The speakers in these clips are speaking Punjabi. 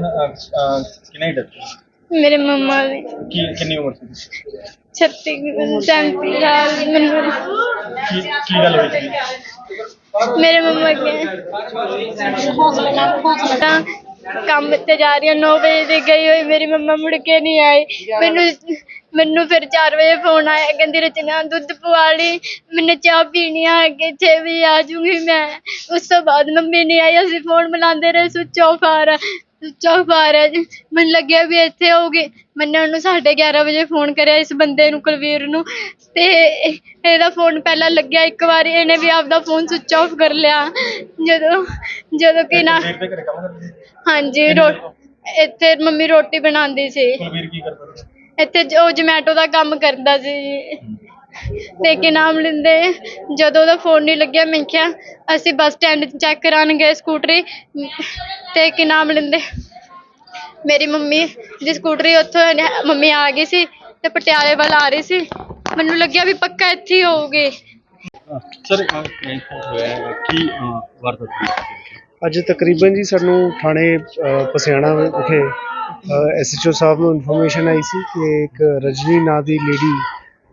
ਡੱਟ ਮੇਰੇ ਮੰਮਾ ਦੀ। ਕੀ ਕਿੰਨੀ ਉਮਰ ਸੀ? 36 37 ਸਾਲ ਦੀ ਮੈਨੂੰ। ਕੀ ਕੀ ਗੱਲ ਹੋਈ ਸੀ? ਮੇਰੇ ਮੰਮਾ ਕੇ ਤਾਂ ਕੰਮ ਤੇ ਜਾ ਰਹੀ ਹਾਂ 9 ਵਜੇ ਦੀ ਗਈ ਹੋਈ ਮੇਰੀ ਮੰਮਾ ਮੁੜ ਕੇ ਨਹੀਂ ਆਈ। ਮੈਨੂੰ ਮੈਨੂੰ ਫਿਰ 4 ਵਜੇ ਫੋਨ ਆਇਆ ਕਹਿੰਦੀ ਰਚਨਾ ਦੁੱਧ ਪਵਾ ਲਈ ਮੈਨੂੰ ਚਾਹ ਪੀਣੀ ਆ ਅੱਗੇ 6 ਵਜੇ ਆ ਜਾਊਂਗੀ ਮੈਂ। ਉਸ ਤੋਂ ਬਾਅਦ ਮੰਮੀ ਨਹੀਂ ਆਈ ਅਸੀਂ ਫੋਨ ਮਿਲਾਉਂਦੇ ਰਹੇ ਸੁੱਚ ਆਫ ਆ ਰਿਹਾ। ਆ ਰਿਹਾ ਜੀ। ਮੈਨੂੰ ਲੱਗਿਆ ਵੀ ਇੱਥੇ ਹੋਊਗੀ ਮੈਨੇ ਉਹਨੂੰ 11:30 ਵਜੇ ਫੋਨ ਕਰਿਆ ਇਸ ਬੰਦੇ ਨੂੰ ਕੁਲਵੀਰ ਨੂੰ। ਤੇ ਇਹਦਾ ਫੋਨ ਪਹਿਲਾਂ ਲੱਗਿਆ ਇੱਕ ਵਾਰੀ। ਇਹਨੇ ਵੀ ਆਪਦਾ ਫੋਨ ਸੁੱਚ ਆਫ ਕਰ ਲਿਆ। ਜਦੋਂ ਜਦੋਂ ਕਿ ਨਾ ਕੁਲਵੀਰ ਦੇ ਘਰੇ ਕੰਮ ਕਰਦੇ ਸੀ? ਹਾਂਜੀ ਰੋ ਇੱਥੇ ਮੰਮੀ ਰੋਟੀ ਬਣਾਉਂਦੀ ਸੀ। ਕੁਲਵੀਰ ਕੀ ਕਰਦਾ ਸੀ? ਇੱਥੇ ਜੋ ਜਮੈਟੋ ਦਾ ਕੰਮ ਕਰਦਾ ਸੀ ਜੀ। ਤੇ ਕੀ ਨਾਮ ਲੈਂਦੇ। ਜਦੋਂ ਉਹਦਾ ਫੋਨ ਨਹੀਂ ਲੱਗਿਆ ਮੈਂ ਕਿਹਾ ਅਸੀਂ ਬੱਸ ਸਟੈਂਡ ਚੈੱਕ ਕਰਾਉਣ ਗਏ ਸਕੂਟਰੀ ਤੇ ਕੀ ਨਾਮ ਲੈਂਦੇ? ਮੇਰੀ ਮੰਮੀ ਦੀ ਸਕੂਟਰੀ ਉੱਥੋਂ ਇਹਨੇ- ਮੰਮੀ ਆ ਗਈ ਸੀ ਤੇ ਪਟਿਆਲੇ ਵੱਲ ਆ ਰਹੀ ਸੀ। ਮੈਨੂੰ ਲੱਗਿਆ ਵੀ ਪੱਕਾ ਇੱਥੇ ਹੀ ਹੋਊਗੀ। ਸਰ ਹੋਇਆ ਕੀ ਵਾਰਦਾਤ ਅੱਜ ਤਕਰੀਬਨ ਜੀ ਸਾਨੂੰ ਥਾਣੇ ਅ, ਪਸਿਆਣਾ ਵਿਖੇ ਐਸਐਚਓ ਸਾਹਿਬ ਨੂੰ ਇਨਫੋਰਮੇਸ਼ਨ ਆਈ ਸੀ ਕਿ ਇੱਕ ਰਜਨੀ ਨਾਂ ਦੀ ਲੇਡੀ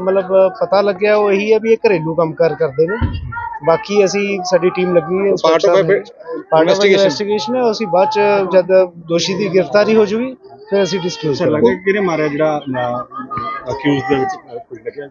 ਮਤਲਬ ਪਤਾ ਲੱਗਿਆ ਉਹ ਇਹੀ ਹੈ ਵੀ ਇਹ ਘਰੇਲੂ ਕੰਮਕਾਰ ਕਰਦੇ ਨੇ। ਬਾਕੀ ਅਸੀਂ ਸਾਡੀ ਟੀਮ ਲੱਗੀ ਹੈ ਪਾਰਟ ਆਫ। ਇਨਵੈਸਟੀਗੇਸ਼ਨ ਹੈ। ਅਸੀਂ ਬਾਅਦ ਚ ਜਦ ਦੋਸ਼ੀ ਦੀ ਗ੍ਰਿਫਤਾਰੀ ਹੋ ਜੂਗੀ ਫਿਰ ਅਸੀਂ ਡਿਸਕਲੋਜ਼ ਕਰਾਂਗੇ। ਲੱਗੇ ਕਿਹਨੇ ਮਾਰਿਆ ਜਿਹੜਾ ਅਕਿਊਜ਼ ਦੇ ਵਿੱਚ ਕੋਈ ਲੱਗਿਆ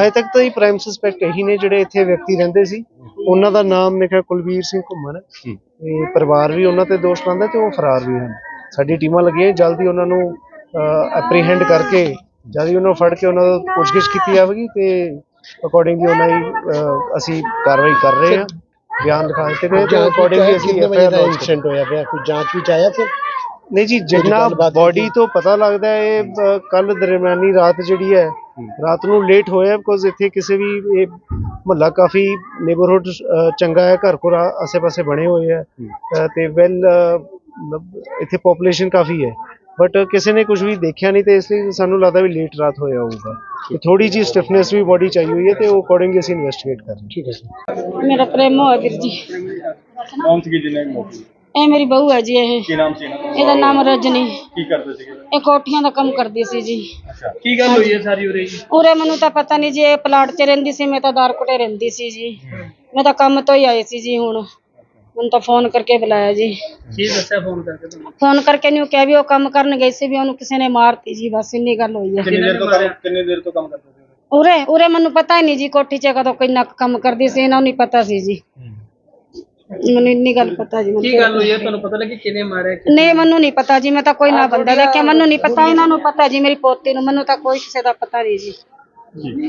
ਹਜੇ ਤੱਕ ਤਾਂ ਇਹ ਪ੍ਰਾਈਮ ਸਸਪੈਕਟ ਇਹੀ ਨੇ ਜਿਹੜੇ ਇੱਥੇ ਵਿਅਕਤੀ ਰਹਿੰਦੇ ਸੀ। ਉਹਨਾਂ ਦਾ ਨਾਮ ਮੇਰੇ ਖਿਆਲ ਕੁਲਵੀਰ ਸਿੰਘ ਘੁੰਮਣ ਹੈ। ਤੇ ਪਰਿਵਾਰ ਵੀ ਉਹਨਾਂ ਤੇ ਦੋਸ਼ ਲਾਉਂਦਾ ਤੇ ਉਹ ਫਰਾਰ ਵੀ ਹਨ। ਸਾਡੀ ਟੀਮਾਂ ਲੱਗੀਆਂ ਜਲਦੀ ਉਹਨਾਂ ਨੂੰ ਐਪਰੀਹੈਂਡ ਕਰਕੇ ਜਲਦੀ ਉਹਨਾਂ ਨੂੰ ਫੜ ਕੇ ਉਹਨਾਂ ਤੋਂ ਪੁੱਛਗਿੱਛ ਕੀਤੀ ਜਾਵੇਗੀ ਤੇ ਅਕੋਰਡਿੰਗਲੀ ਉਹਨਾਂ ਦੀ ਅਹ, ਅਸੀਂ ਕਾਰਵਾਈ ਕਰ ਰਹੇ ਹਾਂ ਬਿਆਨ ਲਿਖਾ ਦਿੱਤੇ ਤੇ ਅਕੋਰਡਿੰਗਲੀ ਕਿੰਨੇ ਅਸੀਂ ਵਜੇ ਦਾ ਇਨਸੀਡੈਂਟ ਹੋਇਆ ਪਿਆ ਕੋਈ ਜਾਂਚ ਵਿੱਚ ਆਇਆ ਫਿਰ? ਨਹੀਂ ਜੀ ਜਿੰਨਾ ਗੱਲਬਾਤ ਬੋਡੀ? ਤੋਂ ਪਤਾ ਲੱਗਦਾ ਹੈ ਇਹ ਕੱਲ ਦਰਮਿਆਨੀ ਰਾਤ ਜਿਹੜੀ ਹੈ ਰਾਤ ਨੂੰ ਲੇਟ ਹੋਇਆ ਬਿਕੋਜ਼ ਇੱਥੇ ਕਿਸੇ ਵੀ ਇਹ ਮਹੱਲਾ ਕਾਫੀ ਨੇਬਰਹੁੱਡ ਚੰਗਾ ਹੈ ਘਰ ਘਰ ਆਸੇ-ਪਾਸੇ ਬਣੇ ਹੋਏ ਹੈ ਅ, ਤੇ ਵੈਲ ਇੱਥੇ ਪੋਪੂਲੇਸ਼ਨ ਕਾਫੀ ਹੈ। ਬਟ ਕਿਸੇ ਨੇ ਕੁਝ ਵੀ ਦੇਖਿਆ ਨਹੀਂ ਤੇ ਇਸ ਲਈ ਸਾਨੂੰ ਲੱਗਦਾ ਵੀ ਲੇਟ ਰਾਤ ਹੋਇਆ ਹੋਊਗਾ। ਤੇ ਥੋੜੀ ਜੀ ਸਟਿਫਨੈਸ ਵੀ ਬੋਡੀ ਚਾਹੀ ਹੋਈ ਹੈ ਤੇ ਉਹ ਅਕੋਰਡਿੰਗਲੀ ਅਸੀਂ ਇਨਵੈਸਟੀਗੇਟ ਕਰ ਰਹੇ ਹਾਂ। ਠੀਕ ਹੈ ਸਰ। ਮੇਰਾ ਪ੍ਰੇਮ ਹੋਇਆ ਵੀਰ ਜੀ। ਕੌਣ ਸੀ ਜਿਹਨੇ ਮੌਤ? ਇਹ ਮੇਰੀ ਬਹੂ ਹੈ ਜੀ ਇਹ। ਕੀ ਨਾਮ ਸੀ? ਇਹਦਾ ਨਾਮ ਰਜਨੀ। ਕੀ ਕਰਦੇ ਸੀਗੇ? ਇਹ ਕੋਠੀਆਂ ਦਾ ਕੰਮ ਕਰਦੀ ਸੀ ਜੀ। ਅੱਛਾ। ਕੀ ਗੱਲ ਹੋਈ ਹੈ ਸਾਰੀ ਉਰੇ ਜੀ? ਉਰੇ ਮੈਨੂੰ ਤਾਂ ਪਤਾ ਨਹੀਂ ਜੀ ਇਹ ਪਲਾਟ 'ਚ ਰਹਿੰਦੀ ਸੀ ਮੈਂ ਤਾਂ ਦਾਰਕੋਟੇ ਰਹਿੰਦੀ ਸੀ ਜੀ। ਮੈਂ ਤਾਂ ਕੰਮ ਤੋਂ ਹੀ ਆਈ ਸੀ ਜੀ ਹੁਣ। ਮੈਨੂੰ ਤਾਂ ਫੋਨ ਕਰਕੇ ਬੁਲਾਇਆ ਜੀ। ਕੀ ਦੱਸਿਆ ਫੋਨ ਕਰਕੇ ਤੁਹਾਨੂੰ? ਫੋਨ ਕਰਕੇ ਨੂੰ ਕਿਹਾ ਵੀ ਉਹ ਕੰਮ ਕਰਨ ਗਈ ਸੀ ਵੀ ਉਹਨੂੰ ਕਿਸੇ ਨੇ ਮਾਰਤੀ ਜੀ ਬਸ ਇੰਨੀ ਗੱਲ ਹੋਈ ਹੈ। ਕਿੰਨੀ ਦੇਰ ਤੋਂ ਕੰਮ ਕਿੰਨੀ ਦੇਰ ਤੋਂ ਕੰਮ ਕਰਦੇ ਸੀ ਉਰੇ ਉਰੇ ਮੈਨੂੰ ਪਤਾ ਹੀ ਨਹੀਂ ਜੀ ਕੋਠੀ 'ਚ ਕਦੋਂ ਕਿੰਨਾ ਕੁ ਕੰਮ ਕਰਦੀ ਸੀ ਇਹਨਾਂ ਨੂੰ ਨਹੀਂ ਪਤਾ ਸੀ ਜੀ। ਮੈਨੂੰ ਇੰਨੀ ਗੱਲ ਪਤਾ ਜੀ ਕੀ ਗੱਲ ਹੋਈ ਹੈ? ਤੁਹਾਨੂੰ ਪਤਾ ਲੱਗੀ ਕਿਹਨੇ ਮਾਰਿਆ ਨਹੀਂ ਮੈਨੂੰ ਨਹੀਂ ਪਤਾ ਜੀ ਮੈਂ ਤਾਂ ਕੋਈ ਨਾ ਬੰਦਾ ਦੇਖਿਆ ਮੈਨੂੰ ਨਹੀਂ ਪਤਾ ਇਹਨਾਂ ਨੂੰ ਪਤਾ ਜੀ ਮੇਰੀ ਪੋਤੀ ਨੂੰ ਮੈਨੂੰ ਤਾਂ ਕੋਈ ਕਿਸੇ ਦਾ ਪਤਾ ਨਹੀਂ ਜੀ। ਜੀ।